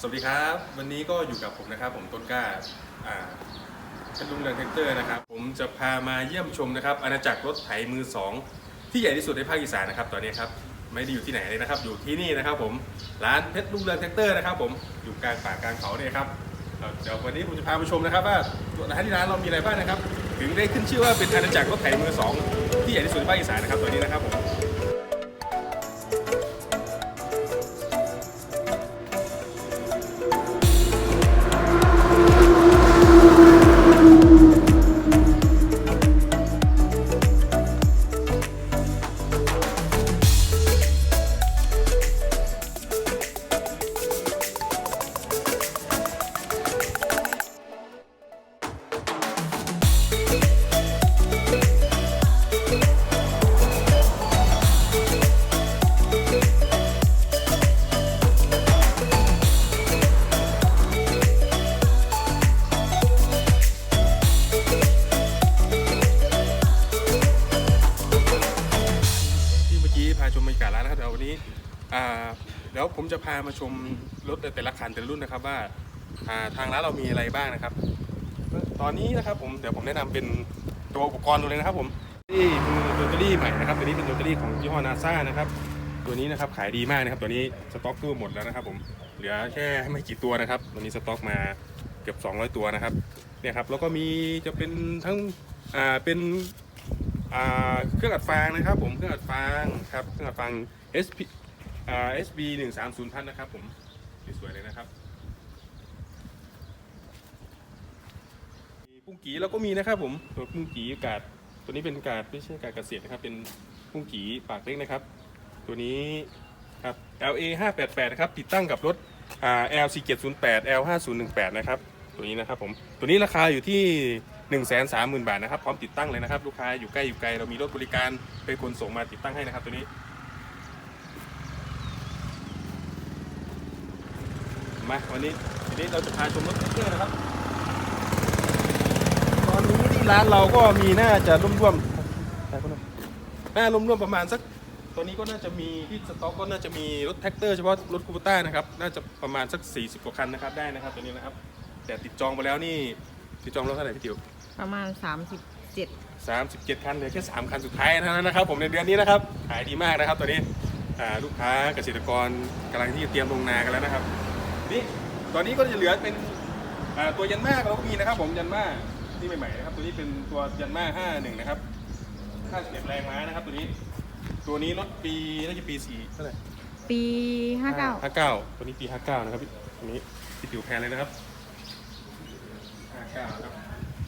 สวัสดีครับ วันนี้ก็อยู่กับผมนะครับ ผมต้นกล้าอ่าเพชรลุงเรืองแท็กเตอร์นะครับ ผมจะพามาเยี่ยมชมนะครับอาณาจักรรถไถมือสองที่ใหญ่ที่สุดในภาคอีสานนะครับ ตอนนี้ครับไม่ได้อยู่ที่ไหนเลยนะครับ อยู่ที่นี่นะครับ ผมร้านเพชรลุงเรืองแท็กเตอร์นะครับผมอยู่กลางป่ากลางเขาเนี่ยครับเดี๋ยววันนี้ผมจะพาไปชมนะครับว่าร้านที่ร้านเรามีอะไรบ้างนะครับ ถึงได้ขึ้นชื่อว่าเป็นอาณาจักรรถไถมือสองที่ใหญ่ที่สุดในภาคอีสานนะครับตัวนี้นะครับผม ผมจะพามาชมรถแต่ละคันแต่ละรุ่นนะครับว่าทางร้านเรามีอะไรบ้างนะครับ ตอนนี้นะครับผมเดี๋ยวผมแนะนำเป็นตัวอุปกรณ์ตัวเลยนะครับผมนี่คือโรตารี่ใหม่นะครับตัวนี้เป็นโรตารี่ของยี่ห้อนาซ่านะครับตัวนี้นะครับขายดีมากนะครับตัวนี้สต็อกเก็หมดแล้วนะครับผมเหลือแค่ไม่กี่ตัวนะครับตัวนี้สต็อกมาเกือบ200 ตัวนะครับเนี่ยครับแล้วก็มีจะเป็นทั้งอ่าเป็นอ่าเครื่องอัดฟางนะครับผมเครื่องอัดฟางครับเครื่องอัดฟาง SP อ่า SB 1 3 0พันนะครับผมสวยๆเลยนะครับมีปุ้งกีแล้วก็มีนะครับผมตัวปุ้งกีกาดตัวนี้เป็นกาดไม่ใช่กาดเกษตรนะครับ เป็นปุ้งกีปากเล็กนะครับ ตัวนี้ครับ LA 588นะครับติดตั้งกับรถ L 4 7 0 8 L 5 0 1 8นะครับตัวนี้นะครับผมตัวนี้ราคาอยู่ที่ 1 3 0 0 0 0 บาทนะครับพร้อมติดตั้งเลยนะครับ ลูกค้าอยู่ใกล้อยู่ไกลเรามีรถบริการไปขนส่งมาติดตั้งให้นะครับตัวนี้ มาวันนี้ทีนี้เราจะพาชมรถแท็กเตอร์นะครับ ตอนนี้ที่ร้านเราก็มีน่าจะร่วมๆน่าร่วมๆประมาณสักตัวนี้ก็น่าจะมีที่สต็อกก็น่าจะมีรถแท็กเตอร์เฉพาะรถคูปต้านะครับน่าจะประมาณสัก 40กว่าคันนะครับได้นะครับตัวนี้นะครับ แต่ติดจองไปแล้วนี่ติดจองรถเท่าไหร่พี่ติ๋วประมาณ 37 37 คันเหลือแค่ 3 คันสุดท้ายเท่านั้นนะครับ ผมในเดือนนี้นะครับขายดีมากนะครับตัวนี้อ่าลูกค้าเกษตรกรกำลังที่จะเตรียมลงนากันแล้วนะครับ นี่ตอนนี้ก็จะเหลือเป็นอ่าตัวยันมาเราก็มีนะครับผมยันมาที่ใหม่ๆนะครับ ตัวนี้เป็นตัวยันมา51นะครับ51แรงม้านะครับ ตัวนี้ ตัวนี้รถปีน่าจะปี4เท่าไหร่ปี59ห้าเก้าตัวนี้ปีห้าเก้านะครับพี่ตัวนี้พี่ติ๋วแพนเลยนะครับห้าเก้าครับ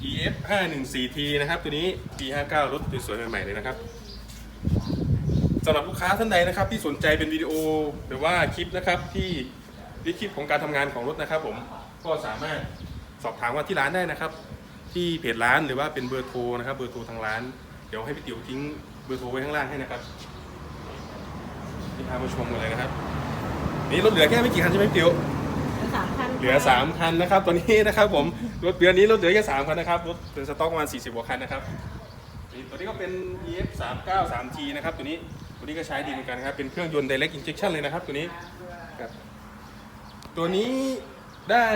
EF 5 1 4 T นะครับ ตัวนี้ปี59รถสวยๆใหม่ๆเลยนะครับสำหรับลูกค้าท่านใดนะครับ ที่สนใจเป็นวิดีโอหรือว่าคลิปนะครับที่ ที่คลิปของการทำงานของรถนะครับผมก็สามารถสอบถามว่าที่ร้านได้นะครับ ที่เพจร้านหรือว่าเป็นเบอร์โทรนะครับ เบอร์โทรทางร้าน เดี๋ยวให้พี่ติ๋วทิ้งเบอร์โทรไว้ข้างล่างให้นะครับที่พามาชมกันเลยนะครับ นี่รถเหลือแค่ไม่กี่คันใช่ไหมพี่ติ๋วสามคันเหลือ3คันนะครับตัวนี้นะครับผมรถเดือนนี้รถเหลือแค่3คันนะครับรถเป็นสต็อกประมาณ40กว่าคันนะครับนี่ตัวนี้ก็เป็น EF 3 9 3 G นะครับตัวนี้ตัวนี้ก็ใช้ดีเหมือนกันครับเป็นเครื่องยนต์ direct injection เลยนะครับตัวนี้ครับ ตัวนี้ได้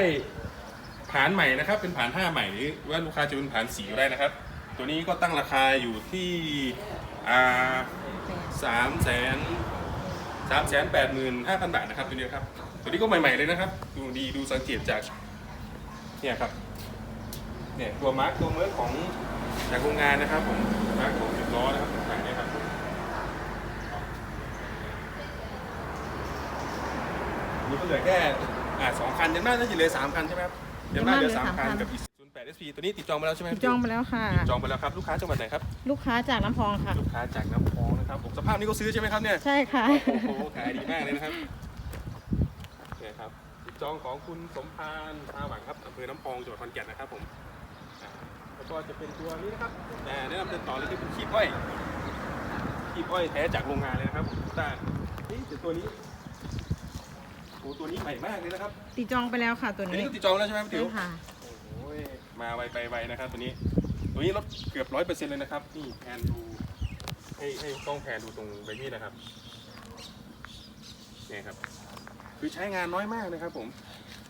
ผานใหม่นะครับ เป็นผาน5ใหม่หรือว่าลูกค้าจะเป็นผานสีก็ได้นะครับ ตัวนี้ก็ตั้งราคาอยู่ที่สามแสนสามแสนแปดหมื่นห้าพันบาทนะครับตัวนี้ครับ ตัวนี้ก็ใหม่ ๆเลยนะครับ ดูดีดูสังเกตจากเนี่ยครับเนี่ยตัวมาร์กตัวเมื่อของจากโรงงานนะครับผมมาร์กของสิบล้อนะครับต่างๆเนี่ยครับนี่ก็เหลือแค่ อ่าสองคันยันมาน่าจะเหลือสามคันใช่ไหมครับยันมาเหลือสามคันกับอีศูนย์แปดเอสพีตัวนี้ติดจองไปแล้วใช่ไหมครับจองไปแล้วค่ะ ติดจองไปแล้วครับลูกค้าจังหวัดไหนครับลูกค้าจากน้ำพองค่ะ ลูกค้าจากน้ำพองนะครับผมสภาพนี้ก็ซื้อใช่ไหมครับเนี่ยใช่ค่ะ โอ้โหขายดีมากเลยนะครับเนี่ยครับติดจองของคุณสมพานพาหวังครับอำเภอน้ำพองจังหวัดขอนแก่นนะครับผมอ่าแล้วก็จะเป็นตัวนี้นะครับอ่าแนะนำเป็นต่อเลยที่เป็นขีบอ้อยขีบอ้อยแท้จากโรงงานเลยนะครับผมต้านี่แต่ตัวนี้ โอ้ตัวนี้ใหม่มากเลยนะครับติดจองไปแล้วค่ะตัวอันนี้นี้ก็ติดจองแล้วใช่ไหมพี่ใช่ติ๋วค่ะ โอ้ยมาไวไปไวนะครับตัวนี้ ตัวนี้ลดเกือบร้อยเปอร์เซ็นต์เลยนะครับนี่แพนดูให้ให้กล้องแพนดูตรงใบมีดนะครับเนี่ยครับ คือใช้งานน้อยมากนะครับผม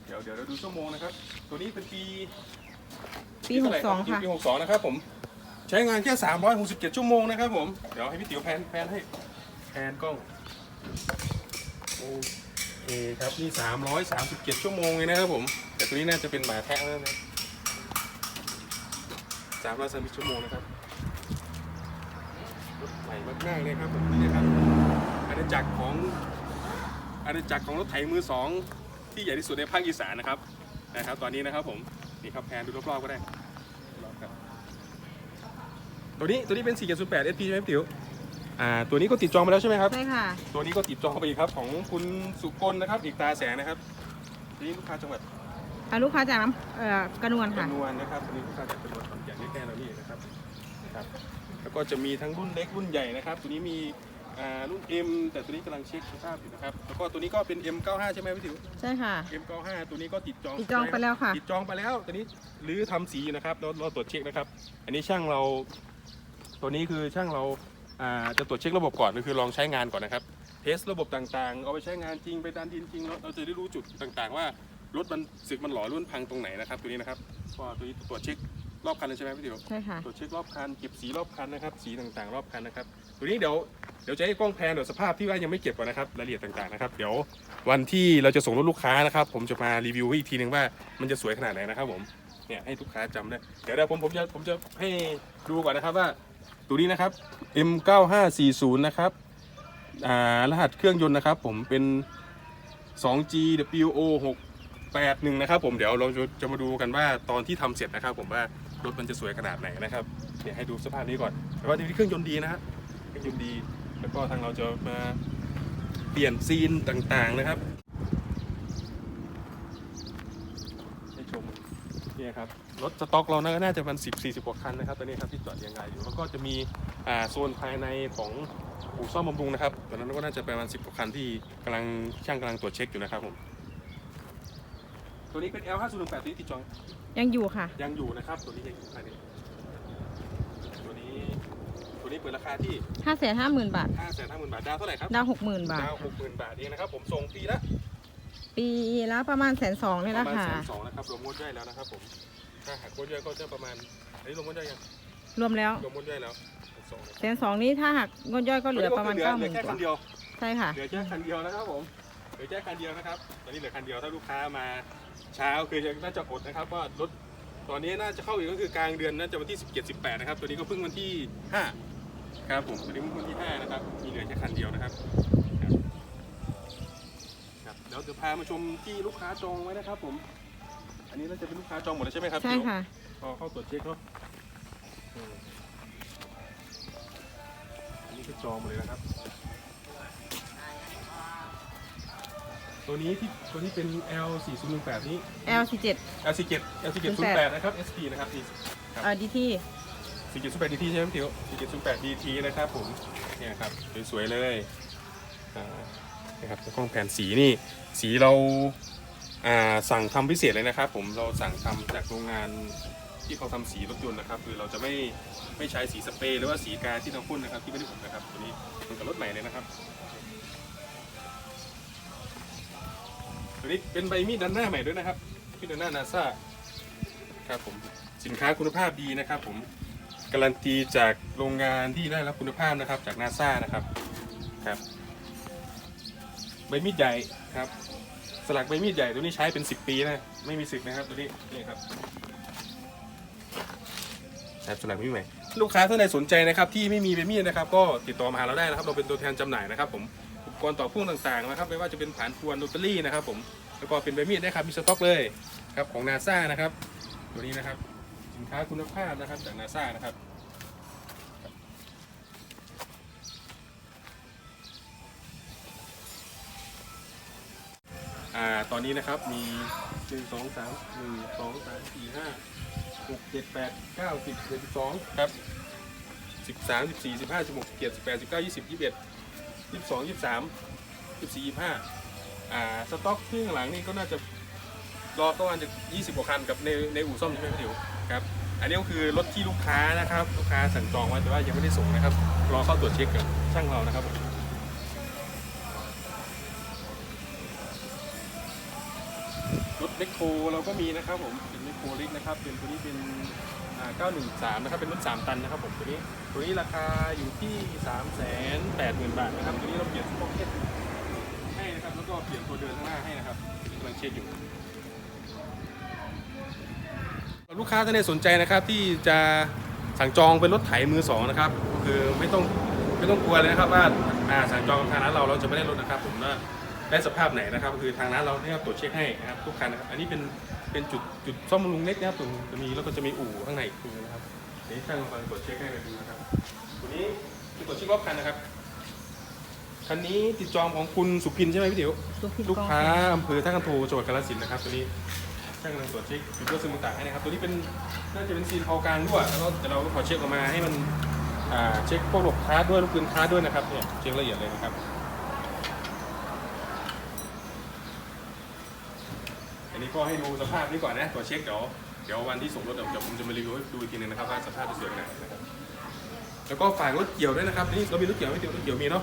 เดี๋ยวเดี๋ยวเราดูชั่วโมงนะครับ ตัวนี้เป็นปี ปีหกสองค่ะ ปีหกสองนะครับผม ใช้งานแค่ 367 ชั่วโมงนะครับผม เดี๋ยวให้พี่ติ๋วแพนแพนให้ แพนกล้อง โอเค ครับ นี่337ชั่วโมงเลยนะครับผม แต่ตัวนี้น่าจะเป็นหมาแทะแล้วนะ330ชั่วโมงนะครับรถใหม่มากๆเลยครับผมนี่นะครับอาณาจักรของอาณาจักรของรถไถมือสองที่ใหญ่ที่สุดในภาคอีสานนะครับนะครับ ตอนนี้นะครับผมนี่ครับแพนดูรอบๆก็ได้ตัวนี้ตัวนี้เป็น 4.08 SP ใช่ไหมติ๋ว อ่าตัวนี้ก็ติดจองไปแล้วใช่ไหมครับ ใช่ค่ะ ตัวนี้ก็ติดจองไปอีกครับของคุณสุกลนะครับ อีกตาแสงนะครับตัวนี้ลูกค้าจังหวัดอ่าลูกค้าจากน้ำเอ่อกระนวลกค่ะระนวลนะครับตัวนี้ลูกค้าจากจังหวัดขอนแก่นใกล้ๆเรานี่นะครับครับ แล้วก็จะมีทั้งรุ่นเล็กรุ่นใหญ่นะครับ ตัวนี้มีอ่ารุ่น M แต่ตัวนี้กำลังเช็คสภาพอยู่นะครับ แล้วก็ตัวนี้ก็เป็น M95 ใช่ไหมพี่ติ๋ว ใช่ค่ะ M95 ตัวนี้ก็ติดจองติดจองไปแล้วค่ะ ติดจองไปแล้วตัวนี้หรือทำสีอยู่นะครับเราเราตรวจเช็คนะครับ อันนี้ช่างเรา ตัวนี้คือช่างเราอ่า จะตรวจเช็คระบบก่อนก็คือลองใช้งานก่อนนะครับ เทสระบบต่างๆ เอาไปใช้งานจริงไปดันดินจริงเราเราจะได้รู้จุดต่างๆ ว่ารถมันสึกมันหล่อรุ่นพังตรงไหนนะครับตัวนี้นะครับก็ตัวนี้ตรวจเช็ครอบคันเลยใช่ไหมพี่ติ๋วใช่ค่ะตรวจเช็ครอบคันเก็บสีรอบคันนะครับสีต่างๆ รอบคันนะครับ ตัวนี้เดี๋ยวเดี๋ยวจะให้กล้องแพนเดี๋ยวสภาพที่ว่ายังไม่เก็บก่อนนะครับรายละเอียดต่างๆนะครับเดี๋ยววันที่เราจะส่งรถลูกค้านะครับ ผมจะมารีวิวให้อีกทีหนึ่งว่ามันจะสวยขนาดไหนนะครับผมเนี่ยให้ลูกค้าจำได้เดี๋ยวเดี๋ยวผมผมจะผมจะให้ดูก่อนนะครับว่า ตัวนี้นะครับ M9540 นะครับอ่ารหัสเครื่องยนต์นะครับ ผมเป็น 2GWO 681 นะครับ ผมเดี๋ยวเราจะมาดูกันว่าตอนที่ทำเสร็จนะครับ ผมว่ารถมันจะสวยขนาดไหนนะครับเนี่ยให้ดูสภาพนี้ก่อนแต่ว่าที่เครื่องยนต์ดีนะฮะเครื่องยนต์ดี แล้วก็ทางเราจะมาเปลี่ยนซีนต่างๆนะครับให้ชมเนี่ยครับ รถสต็อกเราน่าจะมัน10 40กว่าคันนะครับตอนนี้ครับที่จอดเรียงรายอยู่แล้วก็จะมีอ่าโซนภายในของอู่ซ่อมบำรุงนะครับตอนนั้นก็น่าจะประมาณ10กว่าคันที่กำลังช่างกำลังตรวจเช็คอยู่นะครับผมตัวนี้เป็น L5018 ตัวนี้ติดจองยังอยู่ค่ะ ยังอยู่นะครับ ตัวนี้ยังอยู่ภายในตัวนี้ตัวนี้เปิดราคาที่ห้าแสนห้าหมื่นบาท5 5 0 0 0 0บาทดาวเท่าไหร่ครับดาวหกหมื่นบาทดาวหกหมื่นบาทเองนะครับ ผมส่งปีละปีละประมาณแสนสองนี่ปแหละระมาณค่ะแสนสองนะครับรวมงวดย่อยแล้วนะครับผม ถ้าหากงวดย่อยก็จะประมาณอันนี้รวมงวดย่อยยังรวมแล้วรวมงวดย่อยแล้วแสนสองนะครับแสนสองนี้ถ้าหักงดย่อยก็เหลือประมาณเหลือเก้าหเหลืมื่อนแค่กคัว่านเดียวใช่ค่ะเหลือแค่คันเดียวนะครับผมเหลือแค่คันเดียวนะครับตอนนี้เหลือคันเดียวถ้าลูกค้ามาเช้าคือยังน่าจะอดนะครับว่ารถตอนนี้น่าจะเข้าอีกก็คือกลางเดือนน่าจะวันที่ 17 18 นะครับ ตัวนี้ก็เพิ่งวันที่ 5 ครับผมตัวนี้เพิ่งวันที่ 5 นะครับ มีเหลือแค่คันเดียวนะครับครับครับเดี๋ยวจะพามาชมที่ลูกค้าจองไว้นะครับผม อันนี้น่าจะเป็นลูกค้าจองหมดแล้วใช่ไหมครับใช่ค่ะ พอเข้าตรวจเช็คเนาะอืมอันนี้คือจองหมดเลยนะครับ ตัวนี้ที่ตัวนี้เป็น L 4 0 1 8นี้ L 4 7 L 4 7 L 4 7 0 8นะครับ SP นะครับนี่ เอ่อดีที่4 7 0 8 DT ใช่ไหมพี่ติ๋ว4 7 0 8 DT นะครับผม เนี่ยครับ สวยๆเลยอ่านะครับแล้วกล้องแผ่นสีนี่ สีเราอ่า สั่งทำพิเศษเลยนะครับ ผมเราสั่งทำจากโรงงานที่เขาทำสีรถยนต์นะครับ คือเราจะไม่ไม่ใช้สีสเปรย์หรือว่าสีกาที่เราพ่นนะครับ ที่ไม่ได้ผมนะครับตัวนี้เป็นกับรถใหม่เลยนะครับตัวนี้เป็นใบมีดดันหน้าใหม่ด้วยนะครับมีดดันหน้านาซาครับผมสินค้าคุณภาพดีนะครับ ผมการันตีจากโรงงานที่ได้รับคุณภาพนะครับจากนาซานะครับครับใบมีดใหญ่ครับ สลักใบมีดใหญ่ตัวนี้ใช้เป็น 10 ปีนะไม่มีสึกนะครับตัวนี้นี่ครับครับสลักใบมีดใหม่ลูกค้าท่านใดสนใจนะครับที่ไม่มีใบมีดนะครับก็ติดต่อมาหาเราได้นะครับ เราเป็นตัวแทนจำหน่ายนะครับ ผมอุปกรณ์ต่อพ่วงต่างๆนะครับไม่ว่าจะเป็นผานพวนโรตารี่นะครับผมแล้วก็เป็นใบมีดนะครับมีสต็อกเลยครับของนาซานะครับ ตัวนี้นะครับ สินค้าคุณภาพนะครับจากนาซานะครับ อ่าตอนนี้นะครับมีหนึ่งสองสามหนึ่งสองสามสี่ห้าหกเจ็ดแปดเก้าสิบสิบเอ็ดสิบสองครับสิบสามสิบสี่สิบห้าสิบหกสิบเจ็ดสิบแปดสิบเก้ายี่สิบยี่สิบเอ็ดยี่สิบสองยี่สิบสามยี่สิบสี่ยี่สิบห้าอ่าสต็อกที่ข้างหลังนี่ก็น่าจะรอประมาณจะยี่สิบกว่าคันกับในในอู่ซ่อมใช่ไหมพี่ติ๋วครับอันนี้ก็คือรถที่ลูกค้านะครับลูกค้าสั่งจองไว้แต่ว่ายังไม่ได้ส่งนะครับรอเข้าตรวจเช็คกับช่างเรานะครับ มรถถแมคโครเราก็มีนะครับผมเป็นแมคโครล็กนะครับเป็นตัวนี้เป็น913นะครับเป็นรถ3ตันนะครับผมตัวนี้ตัวนี้ราคาอยู่ที่3 8 0 0 0 0 บาทนะครับตัวนี้เราเปลี่ยนสป็อกเก็ตให้นะครับแล้วก็เปลี่ยนตัวเดินข้างหน้าให้นะครับกำลังเช็คอยู่ ลูกค้าท่านใดสนใจนะครับที่จะสั่งจองเป็นรถไถมือสองนะครับคือไม่ต้องไม่ต้องกลัวเลยนะครับว่าสั่งจองกับทางร้านเราเราจะไม่ได้รถนะครับผมว่า ได้สภาพไหนนะครับ คือทางร้านเราเนี่ยตรวจเช็คให้นะครับทุกคันนะครับ อันนี้เป็นเป็นจุดจุดซ่อมบำรุงเล็กนะครับตรงจะมีแล้วก็จะมีอู่ข้างในอีกทีนะครับเดี๋ยวนี้ช่างกำลังตรวจเช็คให้ไปดูนะครับตัวนี้คือตรวจเช็ครอบคันนะครับคันนี้ติดจองของคุณสุพินใช่ไหมพี่ติ๋วสุพินลูกองค้าอำเภอท่ากันโทจังหวัดกาฬสินธุ์นะครับตัวนี้ช่างกำลังตรวจเช็คจุดรั่วซึมต่างๆให้นะครับ ตัวนี้เป็นน่าจะเป็นซีนเผากลางด้วยแล้วก็เดี๋ยวเราก็ขอเช็คออกมาให้มันอ่าเช็คพวกระบบคาร์ดด้วยลูกปืนคาร์ดด้วยนะครับเนี่ยเช็คละเอียดเลยนะครับอันนี้ ก็ให้ดูสภาพนี้ก่อนนะตัวเช็คเดี๋ยวเดี๋ยววันที่ส่งรถเดี๋ยวเดี๋ยวผมจะมารีวิวให้ดูอีกทีหนึงนะครับว่าสภาพจะสวยขนาดไหนนะครับแล้วก็ฝากรถเกี่ยวด้วยนะครับนี่เรามีรถเกี่ยวไหม่เดียวรถเกี่ยวมีเนาะ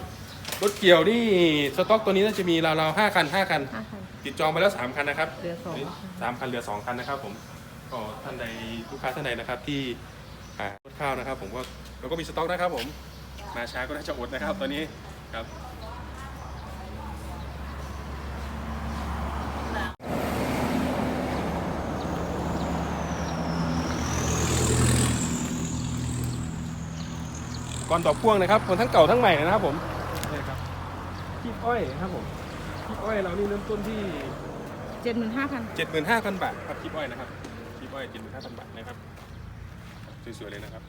รถเกี่ยวนี่สต็อกตัวนี้น่าจะมีราวๆห้าคันห้าคัน ห้าคัน ติดจองไปแล้วสามคันนะครับเหลือสอง สามคันเหลือสองคันนะครับ ผมก็ท่านใดลูกค้าท่านใดนะครับที่หารถข้าวนะครับ ผมก็เราก็มีสต็อกนะครับ ผมมาช้าก็น่าจะอดนะครับตอนนี้ครับ ก่อนต่อพ่วงนะครับคนทั้งเก่าทั้งใหม่เลยนะครับผมนี่ครับขี้อ้อยนะครับผมขี้อ้อยเรานี่เริ่มต้นที่ เจ็ดหมื่นห้าพัน75,000 บาทครับคลิปอ้อยนะครับคลิปอ้อย75,000 บาทนะครับสวยๆเลยนะครับ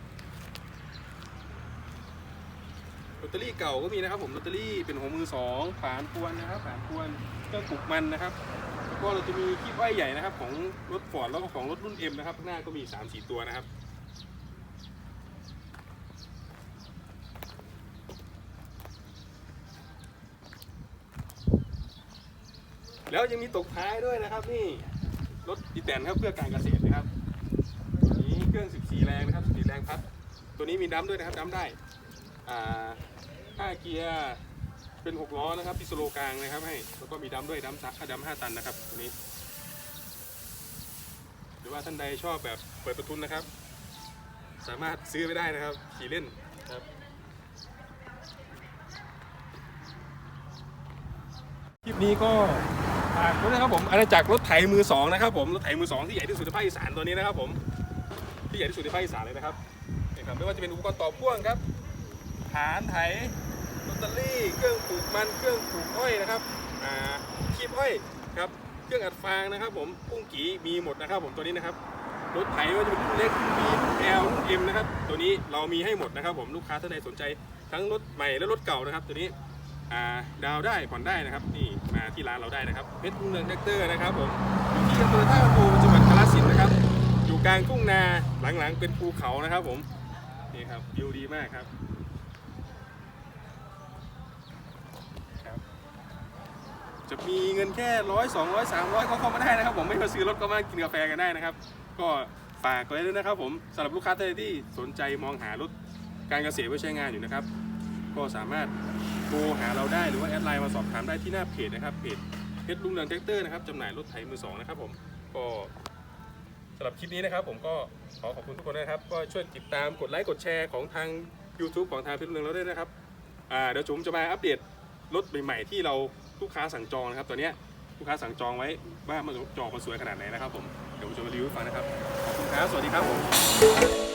ลอตเตอรี่เก่าก็มีนะครับผมลอตเตอรี่เป็นหัวมือสองฝานพวนนะครับฝานพวนเครื่องปลูกมันนะครับแล้วก็เราจะมีคลิปอ้อยใหญ่นะครับ ของรถฟอร์ดแล้วก็ของรถรุ่นเอ็มนะครับข้างหน้าก็มี3 4ตัวนะครับ แล้วยังมีตกท้ายด้วยนะครับ นี่รถอีแตนครับเพื่อการเกษตรนะครับตัวนี้เครื่อง 14 แรงนะครับ14แรงพัดตัวนี้มีดัมด้วยนะครับดัมได้อ่าเกียร์เป็น 6 ล้อนะครับพิสโลกลางนะครับให้แล้วก็มีดัมด้วยดัมซักดัม5ตันนะครับตัวนี้ หรือว่าท่านใดชอบแบบเปิดประทุนนะครับ สามารถซื้อไปได้นะครับ ขี่เล่นครับคลิปนี้ก็ ฝากด้วยนะครับผมอาณาจักรรถไถมือสองนะครับผมรถไถมือสองที่ใหญ่ที่สุดในภาคอีสานตัวนี้นะครับผมที่ใหญ่ที่สุดในภาคอีสานเลยนะครับนี่ครับไม่ว่าจะเป็นอุปกรณ์ต่อพ่วงครับฐานไถลอตเตอรี่เครื่องปลูกมันเครื่องปลูกอ้อยนะครับอ่าคีบอ้อยครับเครื่องอัดฟางนะครับผมพุ่งกีมีหมดนะครับ ผมตัวนี้นะครับรถไถว่าจะเป็นรุ่นเล็กรุ่นบีแอลรุ่นเอ็มนะครับตัวนี้เรามีให้หมดนะครับ ผมลูกค้าท่านใดสนใจทั้งรถใหม่และรถเก่านะครับ ตัวนี้ ดาวได้ผ่อนได้นะครับนี่มาที่ร้านเราได้นะครับเพชรรุ่งเรืองแท็กเตอร์นะครับผมอยู่ที่อำเภอท่าตูจังหวัดกาฬสินธุ์นะครับ อยู่กลางทุ่งนาหลังๆเป็นภูเขานะครับผมนี่ครับวิวดีมากครับจะมีเงินแค่ร้อยสองร้อยสามร้อยก็เข้ามาได้นะครับ ผมไม่มาซื้อรถก็มากินกาแฟกันได้นะครับ ก็ฝากไว้ด้วยนะครับ ผมสำหรับลูกค้าท่านใดที่สนใจมองหารถการเกษตรไว้ใช้งานอยู่นะครับ ก็สามารถ โทรหาเราได้หรือว่าแอดไลน์มาสอบถามได้ที่หน้าเพจนะครับเพจเพชรลุงเรืองแท็กเตอร์นะครับจำหน่ายรถไถมือสองนะครับผมก็สำหรับคลิปนี้นะครับ ผมก็ขอขอบคุณทุกคนนะครับ ก็ช่วยติดตามกดไลค์กดแชร์ของทาง YouTube ของทางเพชรลุงเรืองเราด้วยนะครับอ่าเดี๋ยวจุ๋มจะมาอัปเดตรถใหม่ๆที่เราลูกค้าสั่งจองนะครับตัวเนี้ยลูกค้าสั่งจองไว้ว่ามันจองมาสวยขนาดไหนนะครับผมเดี๋ยวผมจะมารีวิวให้ฟังนะครับขอบคุณครับสวัสดีครับผม